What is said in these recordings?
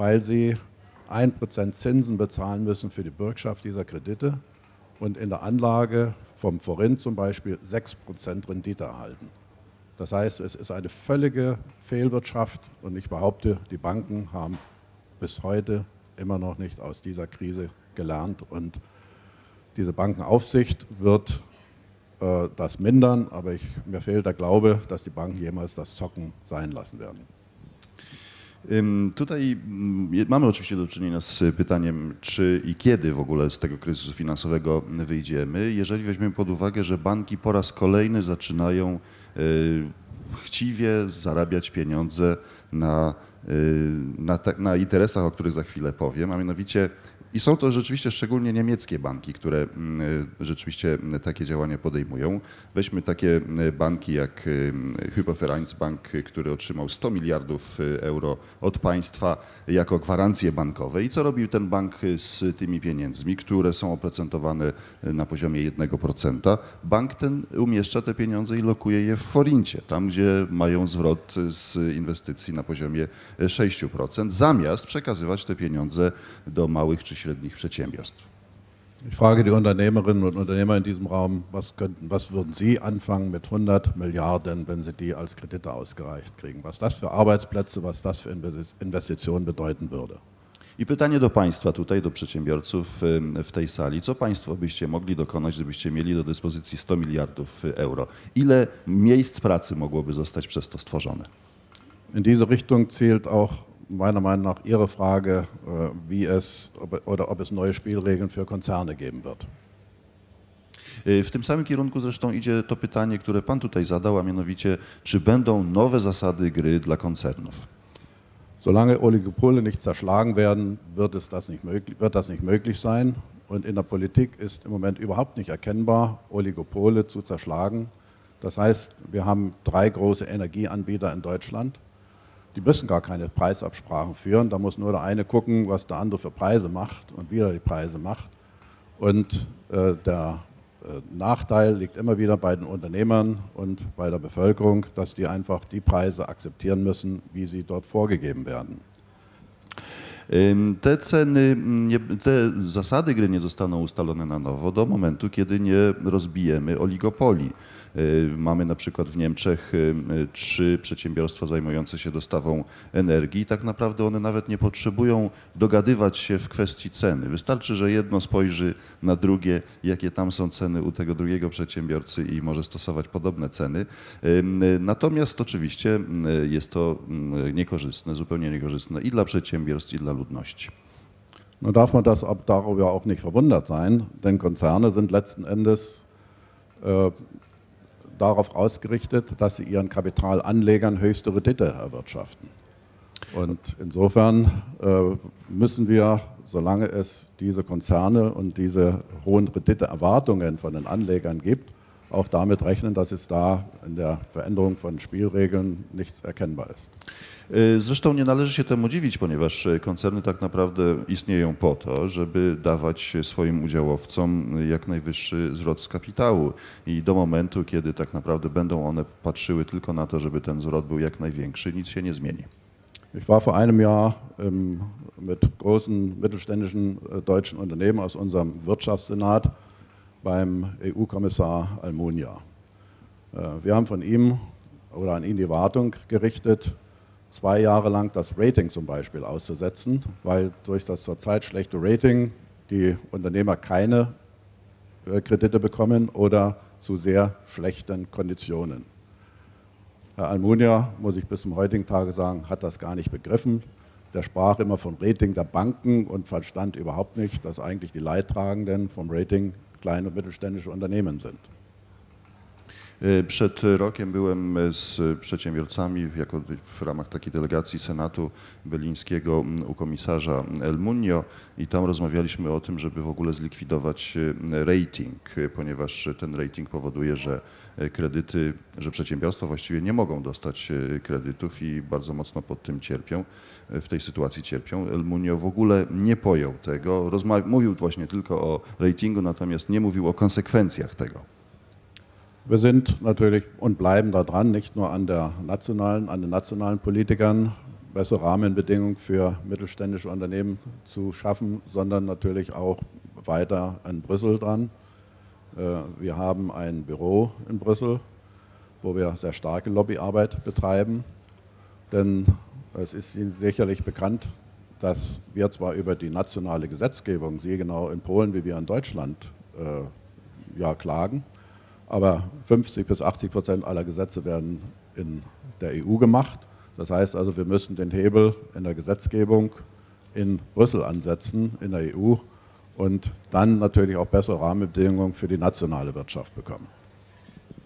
weil sie 1% Zinsen bezahlen müssen für die Bürgschaft dieser Kredite und in der Anlage vom Forint zum Beispiel 6% Rendite erhalten. Das heißt, es ist eine völlige Fehlwirtschaft und ich behaupte, die Banken haben bis heute immer noch nicht aus dieser Krise gelernt und diese Bankenaufsicht wird äh, das mindern, aber ich, mir fehlt der Glaube, dass die Banken jemals das Zocken sein lassen werden. Tutaj mm, mamy oczywiście do czynienia z pytaniem, czy i kiedy w ogóle z tego kryzysu finansowego wyjdziemy, jeżeli weźmiemy pod uwagę, że banki po raz kolejny zaczynają e, chciwie zarabiać pieniądze na, e, na, na interesach, o których za chwilę powiem, a mianowicie i są to rzeczywiście szczególnie niemieckie banki, które mm, e, rzeczywiście takie działania podejmują. Weźmy takie e, banki jak e, Hypovereinsbank, który otrzymał 100 miliardów euro od państwa jako gwarancje bankowe. I co robił ten bank z tymi pieniędzmi, które są oprocentowane na poziomie 1%? Bank ten umieszcza te pieniądze i lokuje je w forincie, tam gdzie mają zwrot z inwestycji na poziomie 6%, zamiast przekazywać te pieniądze do małych czy średnich przedsiębiorstw. Ich frage die Unternehmerinnen und Unternehmer in diesem Raum, was, könnten, was würden Sie anfangen mit 100 Milliarden, wenn Sie die als Kredite ausgereicht kriegen? Was das für Arbeitsplätze, was das für Investitionen bedeuten würde? I pytanie do Państwa tutaj, do przedsiębiorców w tej sali. Co Państwo byście mogli dokonać, gdybyście mieli do dyspozycji 100 miliardów euro? Ile miejsc pracy mogłoby zostać przez to stworzone? In diese Richtung zielt auch meiner Meinung nach Ihre Frage, äh, wie es oder ob es neue Spielregeln für Konzerne geben wird. Y, w tym samym kierunku zresztą idzie to pytanie, które Pan tutaj zadał, a mianowicie, czy będą nowe zasady gry dla koncernów? Solange Oligopole nicht zerschlagen werden, wird, es das nicht möglich, wird das nicht möglich sein. Und in der Politik ist im Moment überhaupt nicht erkennbar, Oligopole zu zerschlagen. Das heißt, wir haben drei große Energieanbieter in Deutschland. Die müssen gar keine Preisabsprachen führen. Da muss nur der eine gucken, was der andere für Preise macht und wie er die Preise macht. Und äh, der äh, Nachteil liegt immer wieder bei den Unternehmern und bei der Bevölkerung, dass die einfach die Preise akzeptieren müssen, wie sie dort vorgegeben werden. Te ceny, te zasady gry nie zostaną ustalone na nowo do momentu, kiedy nie rozbijemy oligopoli. Y, mamy na przykład w Niemczech y, trzy przedsiębiorstwa zajmujące się dostawą energii. Tak naprawdę one nawet nie potrzebują dogadywać się w kwestii ceny. Wystarczy, że jedno spojrzy na drugie, jakie tam są ceny u tego drugiego przedsiębiorcy i może stosować podobne ceny. Y, natomiast oczywiście jest to niekorzystne, zupełnie niekorzystne i dla przedsiębiorstw, i dla ludności. Nun darf man das darüber auch nicht verwundert sein, denn Konzerne sind letzten Endes äh, darauf ausgerichtet, dass sie ihren Kapitalanlegern höchste Rendite erwirtschaften. Und insofern äh, müssen wir, solange es diese Konzerne und diese hohen Renditeerwartungen von den Anlegern gibt, auch damit rechnen, dass es da in der Veränderung von Spielregeln nichts erkennbar ist. E, zresztą nie należy się temu dziwić, ponieważ e, koncerny tak naprawdę istnieją po to, żeby dawać swoim udziałowcom jak najwyższy zwrot z kapitału. I do momentu, kiedy tak naprawdę będą one patrzyły tylko na to, żeby ten zwrot był jak największy, nic się nie zmieni. Ich war vor einem Jahr ähm, mit großen mittelständischen äh, deutschen Unternehmen aus unserem Wirtschaftssenat beim EU-Kommissar Almunia. Äh, wir haben von ihm oder an ihn die Wartung gerichtet, zwei Jahre lang das Rating zum Beispiel auszusetzen, weil durch das zurzeit schlechte Rating die Unternehmer keine äh, Kredite bekommen oder zu sehr schlechten Konditionen. Herr Almunia, muss ich bis zum heutigen Tage sagen, hat das gar nicht begriffen. Der sprach immer vom Rating der Banken und verstand überhaupt nicht, dass eigentlich die Leidtragenden vom Rating kleine und mittelständische Unternehmen sind. E, przed rokiem byłem z przedsiębiorcami jako w ramach takiej delegacji Senatu Berlińskiego u komisarza El Munio i tam rozmawialiśmy o tym, żeby w ogóle zlikwidować e, rating, ponieważ ten rating powoduje, że kredyty, że przedsiębiorstwa właściwie nie mogą dostać kredytów i bardzo mocno pod tym cierpią. W tej sytuacji cierpią. El Munio w ogóle nie pojął tego. mówił właśnie tylko o ratingu, natomiast nie mówił o konsekwencjach tego. Wir sind natürlich und bleiben da dran, nicht nur an, der nationalen, an den nationalen Politikern, bessere Rahmenbedingungen für mittelständische Unternehmen zu schaffen, sondern natürlich auch weiter an Brüssel dran. Äh, wir haben ein Büro in Brüssel, wo wir sehr starke Lobbyarbeit betreiben. Denn es ist Ihnen sicherlich bekannt, dass wir zwar über die nationale Gesetzgebung, Sie genau in Polen wie wir in Deutschland, äh, ja, klagen, aber 50 bis 80 Prozent aller Gesetze werden in der EU gemacht. Das heißt also, wir müssen den Hebel in der Gesetzgebung in Brüssel ansetzen, in der EU, und dann natürlich auch bessere Rahmenbedingungen für die nationale Wirtschaft bekommen.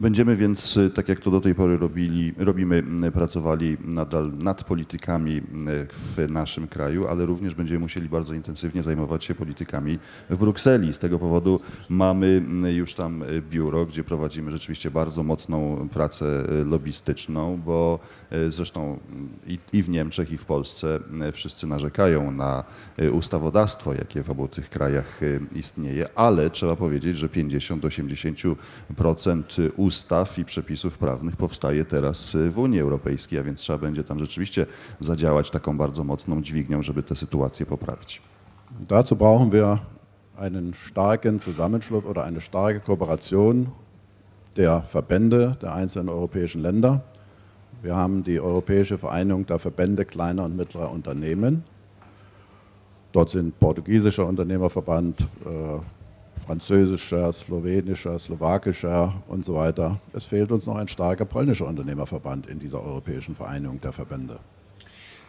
Będziemy więc, e, tak jak to do tej pory robili, robimy, pracowali nadal nad politykami w naszym kraju, ale również będziemy musieli bardzo intensywnie zajmować się politykami w Brukseli. Z tego powodu mamy już tam e, biuro, gdzie prowadzimy rzeczywiście bardzo mocną pracę e, lobbystyczną, bo zresztą i, i w Niemczech, i w Polsce wszyscy narzekają na ustawodawstwo, jakie w obu tych krajach istnieje, ale trzeba powiedzieć, że 50-80% ustaw i przepisów prawnych powstaje teraz w Unii Europejskiej, a więc trzeba będzie tam rzeczywiście zadziałać taką bardzo mocną dźwignią, żeby tę sytuację poprawić. Dazu brauchen wir einen starken Zusammenschluss oder eine starke Kooperation der Verbände der einzelnen europäischen Länder. Wir haben die Europäische Vereinigung der Verbände kleiner und mittlerer Unternehmen. Dort sind portugiesischer Unternehmerverband, äh, französischer, slowenischer, slowakischer und so weiter. Es fehlt uns noch ein starker polnischer Unternehmerverband in dieser europäischen Vereinigung der Verbände.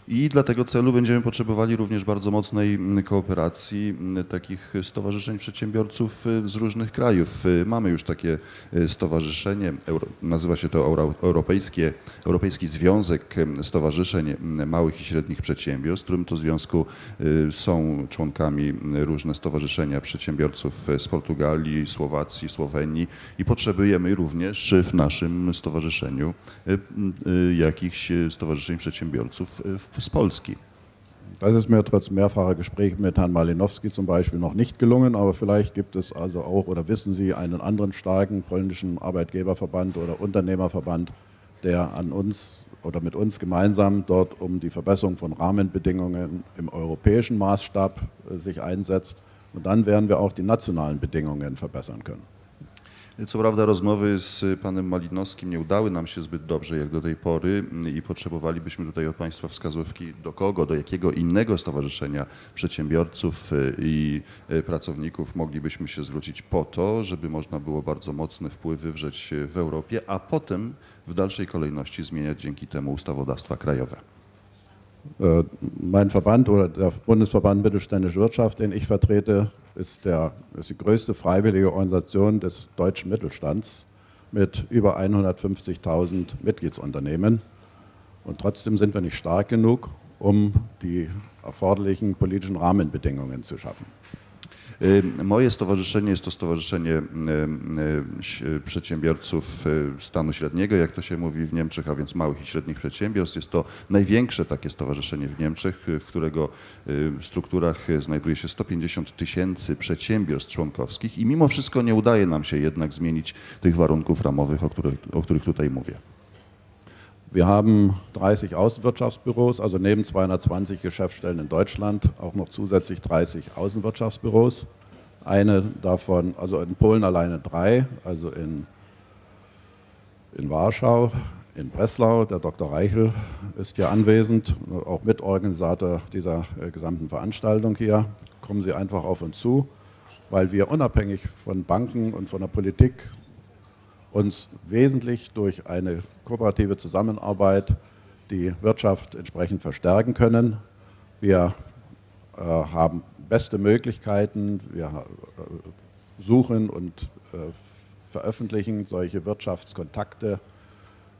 I dla tego celu będziemy potrzebowali również bardzo mocnej mm, kooperacji mm, takich stowarzyszeń przedsiębiorców y, z różnych krajów. Y, mamy już takie y, stowarzyszenie, nazywa się to Europejskie, Europejski Związek Stowarzyszeń Małych i Średnich Przedsiębiorstw, w którym to związku są członkami różne stowarzyszenia przedsiębiorców z Portugalii, Słowacji, Słowenii i potrzebujemy również w naszym stowarzyszeniu jakichś stowarzyszeń przedsiębiorców w z. Das ist mir trotz mehrfacher Gespräche mit Herrn Malinowski zum Beispiel noch nicht gelungen, aber vielleicht gibt es also auch oder wissen Sie einen anderen starken polnischen Arbeitgeberverband oder Unternehmerverband, der an uns oder mit uns gemeinsam dort um die Verbesserung von Rahmenbedingungen im europäischen Maßstab äh, sich einsetzt. Und dann werden wir auch die nationalen Bedingungen verbessern können. Co prawda rozmowy z panem Malinowskim nie udały nam się zbyt dobrze jak do tej pory i potrzebowalibyśmy tutaj od państwa wskazówki do kogo, do jakiego innego stowarzyszenia przedsiębiorców i pracowników moglibyśmy się zwrócić po to, żeby można było bardzo mocny wpływ wywrzeć w Europie, a potem w dalszej kolejności zmieniać dzięki temu ustawodawstwa krajowe. Äh, mein Verband oder der Bundesverband Mittelständische Wirtschaft, den ich vertrete, ist, der, ist die größte freiwillige Organisation des deutschen Mittelstands mit über 150.000 Mitgliedsunternehmen. Und trotzdem sind wir nicht stark genug, um die erforderlichen politischen Rahmenbedingungen zu schaffen. Moje stowarzyszenie jest to Stowarzyszenie Przedsiębiorców Stanu Średniego, jak to się mówi w Niemczech, a więc małych i średnich przedsiębiorstw. Jest to największe takie stowarzyszenie w Niemczech, w którego strukturach znajduje się 150 tysięcy przedsiębiorstw członkowskich i mimo wszystko nie udaje nam się jednak zmienić tych warunków ramowych, o których, o których tutaj mówię. Wir haben 30 Außenwirtschaftsbüros, also neben 220 Geschäftsstellen in Deutschland auch noch zusätzlich 30 Außenwirtschaftsbüros. Eine davon, also in Polen alleine drei, also in, in Warschau, in Breslau. Der Dr. Reichel ist hier anwesend, auch Mitorganisator dieser äh, gesamten Veranstaltung hier. Kommen Sie einfach auf uns zu, weil wir unabhängig von Banken und von der Politik uns wesentlich durch eine kooperative Zusammenarbeit die Wirtschaft entsprechend verstärken können. Wir äh, haben beste Möglichkeiten, wir äh, suchen und äh, veröffentlichen solche Wirtschaftskontakte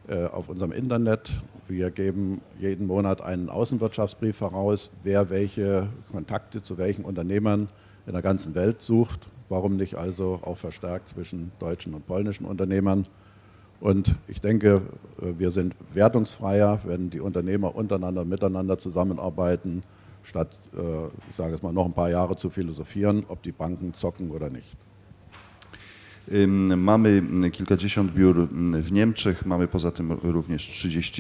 äh, auf unserem Internet. Wir geben jeden Monat einen Außenwirtschaftsbrief heraus, wer welche Kontakte zu welchen Unternehmern in der ganzen Welt sucht. Warum nicht also auch verstärkt zwischen deutschen und polnischen Unternehmern? Und ich denke, äh, wir sind wertungsfreier, wenn die Unternehmer untereinander, miteinander zusammenarbeiten, statt, äh, ich sage es mal, noch ein paar Jahre zu philosophieren, ob die Banken zocken oder nicht. Mamy kilkadziesiąt biur w Niemczech, mamy poza tym również 30